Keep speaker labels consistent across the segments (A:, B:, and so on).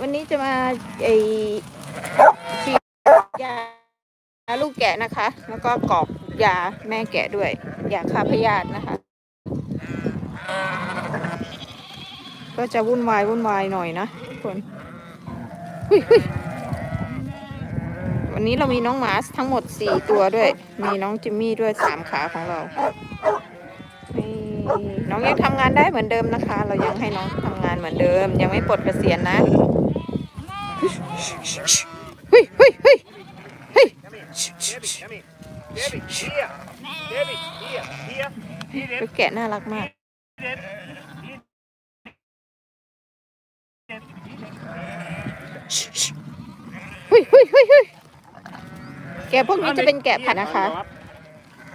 A: วันนี้จะมาไอฉีดยาลูกแกะนะคะ แล้วก็กรอกยาแม่แกะด้วยยาฆ่าพยาธินะคะ ก็จะวุ่นวายวุ่นวายหน่อยนะทุกคนวันนี้เรามีน้องมาสทั้งหมดสี่ตัวด้วย มีน้องจิมมี่ด้วยสามขาของเราน้องยังทำงานได้เหมือนเดิมนะคะ เรายังให้น้องทำงานเหมือนเดิม ยังไม่ปลดเกษียณนะ เฮ้ยเฮ้ยเฮ้ยเฮ้ย
B: Debbie, Debbie, Debbie, here, Debbie, here, here, here,
A: ลูกแกะน่ารักมาก เฮ้ยเฮ้ยเฮ้ยเฮ้ยแกะพวกนี้จะเป็นแกะพันธุ์นะคะ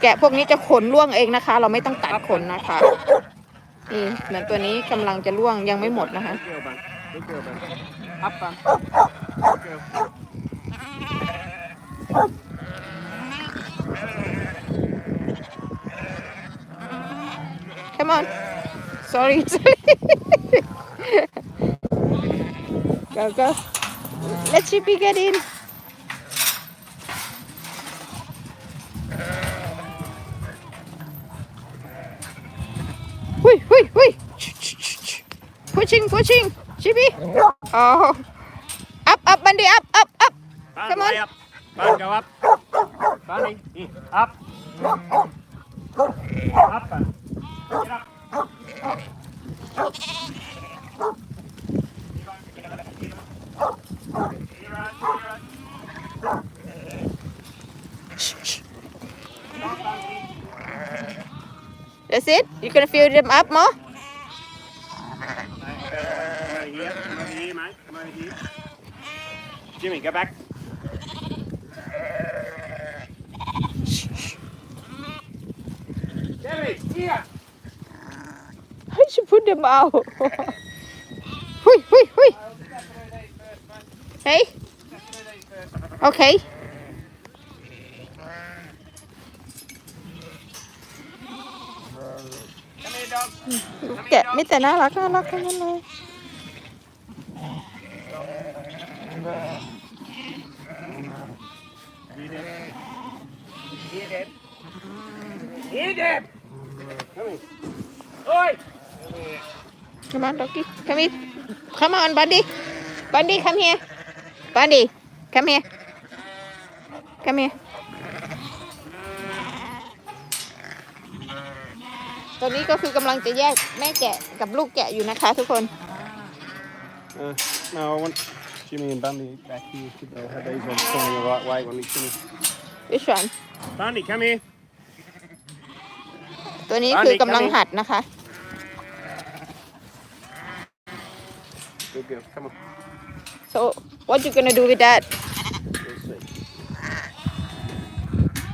A: แกะพวกนี้จะขนร่วงเองนะคะ เราไม่ต้องตัดขนนะคะ นี่เหมือนตัวนี้กำลังจะร่วงยังไม่หมดนะคะ
B: Good girl, man. Good girl, man. Up, man.
A: Come on. Sorry, go, go. Let Chippy get in. Hui, hui, hui. Pushing, pushing. Chippy. Oh. Up, up, Bundy, up, up, up.
B: Bun,
A: Come on.
B: up. Bun, go up. Bunny, up. Up, man. Get up.
A: That's it? You gonna fill them up more?
B: Over here. Jimmy, go back. Debbie, here.
A: I should put them out. hui, hui, hui. Hey, okay.
B: Come here, dog.
A: แกะมีแต่น่ารักน่ารักทั้งนั้นเลย
B: Here, Deb. Here, Deb. Come here. Oi!
A: Come on, doggy. Come here. Come on, Bundy. Bundy, come here. Bundy, come here. Come here. ตอนนี้ก็คือกำลังจะแยกแม่แกะกับลูกแกะอยู่นะคะทุกคน
B: Uh, no, I want Jimmy and Bundy back here. They have these ones going the right way when he's finished.
A: Which one
B: Bundy, come here.
A: ตัวนี้
B: อันนี้
A: คือกำลัง
B: อันนี้
A: หัดนะคะ
B: Good girl. Come on.
A: so what you gonna do with that
B: Let's see.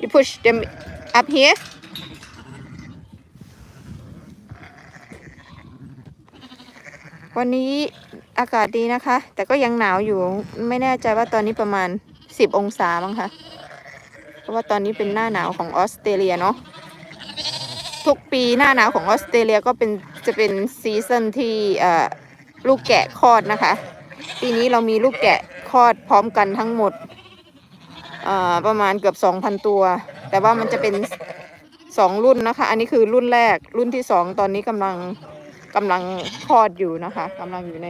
A: you push them up here วันนี้ อากาศดีนะคะ แต่ก็ยังหนาวอยู่ ไม่แน่ใจว่าตอนนี้ประมาณ 10 องศามั้งคะเพราะว่าตอนนี้เป็นหน้าหนาวของออสเตรเลียเนาะ ทุกปีหน้าหนาวของออสเตรเลียก็เป็นจะเป็นซีซันที่ลูกแกะคลอดนะคะ ปีนี้เรามีลูกแกะคลอดพร้อมกันทั้งหมดประมาณเกือบ 2,000 ตัว แต่ว่ามันจะเป็น 2 รุ่นนะคะ อันนี้คือรุ่นแรก รุ่นที่ 2 ตอนนี้กำลัง กำลังคลอดอยู่นะคะกำลังอยู่ใน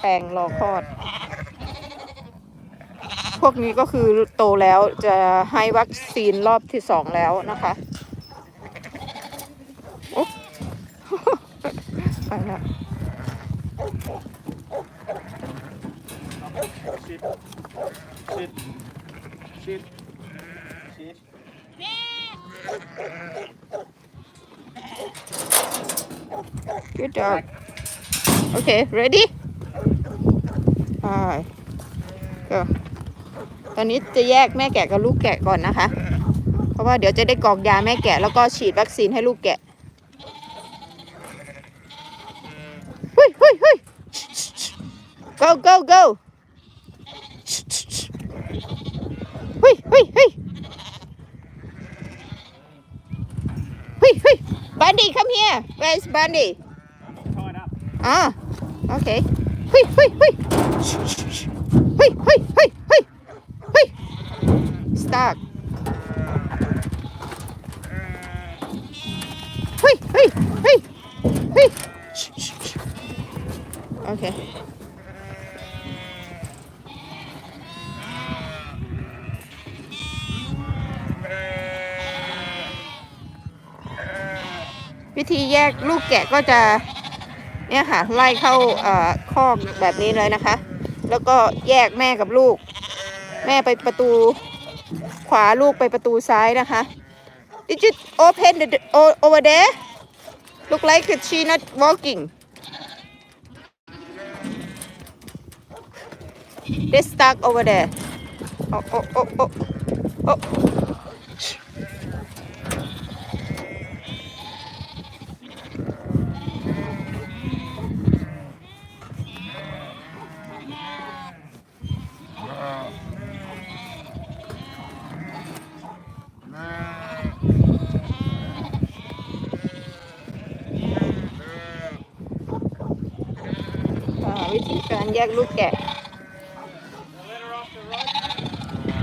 A: แปลงรอคลอด พวกนี้ก็คือโตแล้วจะให้วัคซีนรอบที่สองแล้วนะคะโอ๊ะไปแล้ว
B: Sit. Sit. Sit. Sit.
A: Good job. Okay, ready? ไปก็ตอนนี้จะแยกแม่แกะกับลูกแกะก่อนนะคะ เพราะว่าเดี๋ยวจะได้กรอกยาแม่แกะแล้วก็ฉีดวัคซีนให้ลูกแกะเฮ้ยเฮ้ยเฮ้ย go go go เฮ้ยเฮ้ยเฮ้ยเฮ้ยเฮ้ย Bundy come here where's Bundy Ah, okay. Hui, hui, hui. Hui, hui, hui, hui. Hui. Stuck. Hui, hui, hui, hui. Okay. Vithi แยกลูกแกะก็จะ เนี่ยค่ะไล่เข้าเอ่อคอกแบบนี้เลยนะคะ แล้วก็แยกแม่กับลูก แม่ไปประตูขวาลูกไปประตูซ้ายนะคะ Did you open the over there look like she not walking they stuck over there oh oh oh oh oh Look at.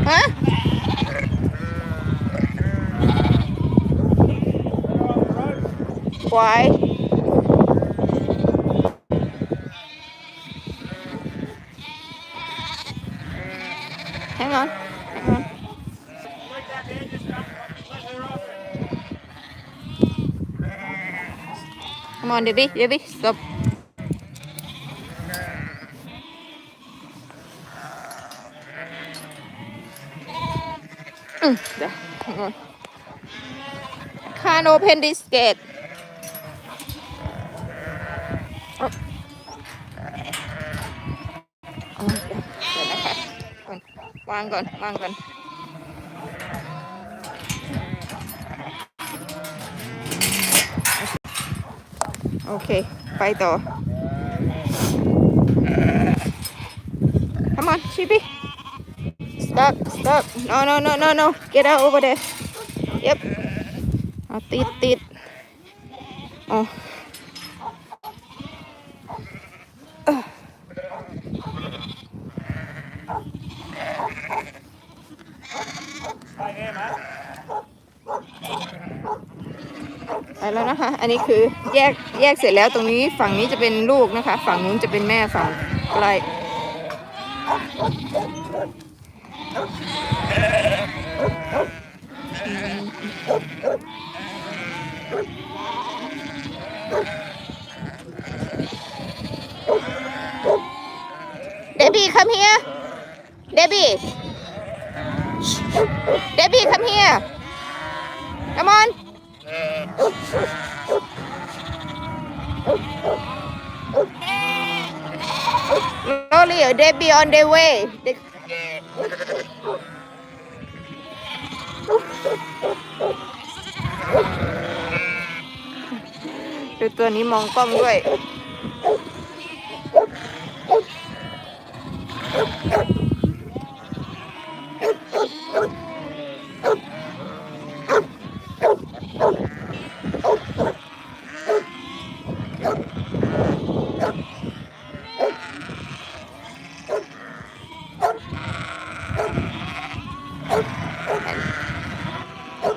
A: Huh? Why? On. Hang on. Come on, Debbie. Debbie, stop. คานโนเพนดิสเกตวางก่อน วางก่อนโอเค ไปต่อ Come on, Chibi. Stop, stop. No, no, no, no, no. Get out over there. Yep. เอาติดติดอ๋อเอ้อไปแล้วนะคะ อันนี้คือแยกแยกเสร็จแล้วตรงนี้ฝั่งนี้จะเป็นลูกนะคะ ฝั่งนู้นจะเป็นแม่ฝั่งใกล Debbie, come here. Debbie. Debbie, come here. Come on. Slowly, Debbie on the way. They ตัวนี้มองกล้องด้วย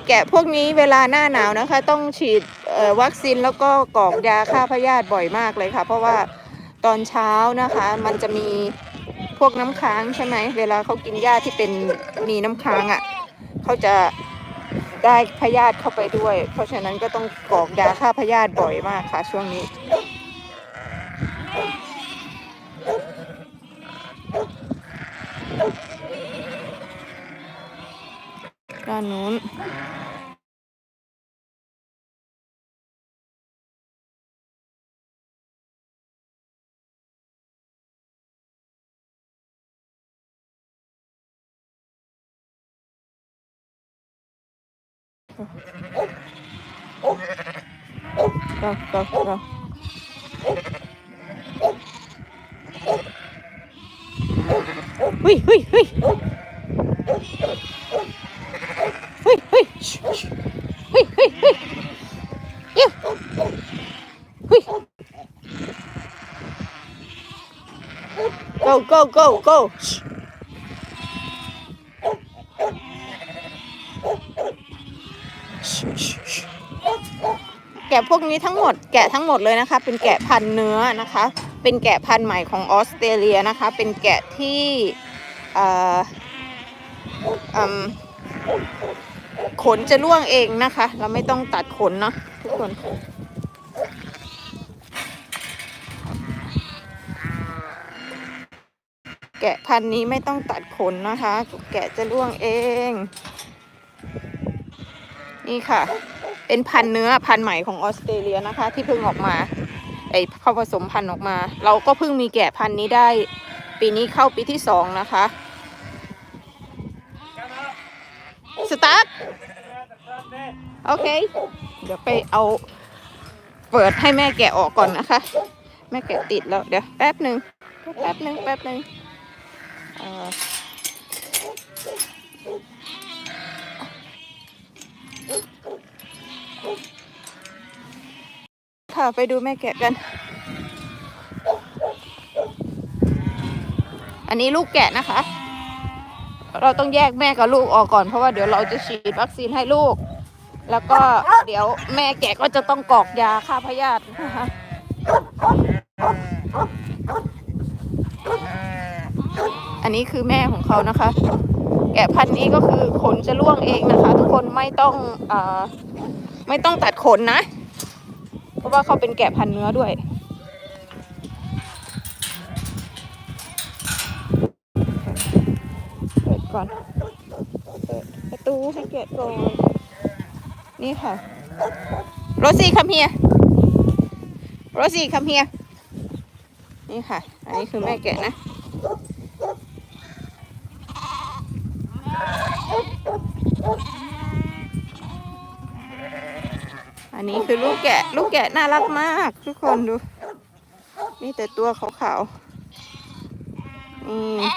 A: แกะพวกนี้เวลาหน้าหนาวนะคะ ต้องฉีด วัคซีนแล้วก็กรอกยาฆ่าพยาธิบ่อยมากเลยค่ะ เพราะว่าตอนเช้านะคะ มันจะมีพวกน้ำค้างใช่ไหมเวลาเขากินหญ้าที่เป็นมีน้ำค้างอะ่ะเขาจะได้พยาธิเข้าไปด้วย เพราะฉะนั้นก็ต้องกรอกยาฆ่าพยาธิบ่อยมากค่ะช่วงนี้ Go, go, go. Hui, hui, hui. Hui, hui. Shh, shh. Hui, hui, hui. Yeah. Hui. Go, go, go, go. Shh. แกะพวกนี้ทั้งหมดแกะทั้งหมดเลยนะคะ เป็นแกะพันเนื้อนะคะ เป็นแกะพันใหม่ของออสเตรเลียนะคะ เป็นแกะที่ขนจะร่วงเองนะคะ เราไม่ต้องตัดขนเนาะทุกคนแกะพันนี้ไม่ต้องตัดขนนะคะ แกะจะร่วงเอง นี่ค่ะ เป็นพันเนื้อพันใหม่ของออสเตรเลียนะคะ ที่เพิ่งออกมาไอเข้าผสมพันธุ์ออกมา เราก็เพิ่งมีแกะพันธุ์นี้ได้ ปีนี้เข้าปีที่สองนะคะสตาร์ทโอเค เดี๋ยวไปเอาเปิดให้แม่แกะออกก่อนนะคะ แม่แกะติดแล้ว เดี๋ยวแป๊บหนึ่งแป๊บหนึ่งแป๊บหนึ่งอ่อ ค่ะ ไปดูแม่แกะกัน อันนี้ลูกแกะนะคะ เราต้องแยกแม่กับลูกออกก่อนเพราะว่าเดี๋ยวเราจะฉีดวัคซีนให้ลูก แล้วก็เดี๋ยวแม่แกะก็จะต้องกอกยาฆ่าพยาธินะคะอันนี้คือแม่ของเขานะคะ แกะพันธุ์นี้ก็คือขนจะร่วงเองนะคะ ทุกคนไม่ต้องอไม่ต้องตัดขนนะ ราะว่าเขาเป็นแกะพันเนื้อด้วย เปิดก่อน เปิดประตูให้แกะก่อน นี่ค่ะ โรซี่คัมเฮียโรซี่คัมเฮียนี่ค่ะ อันนี้คือแม่แกะนะ นี้คือลูกแกะ ลูกแกะน่ารักมาก ทุกคนดูนี่แต่ตัวขาวๆนี่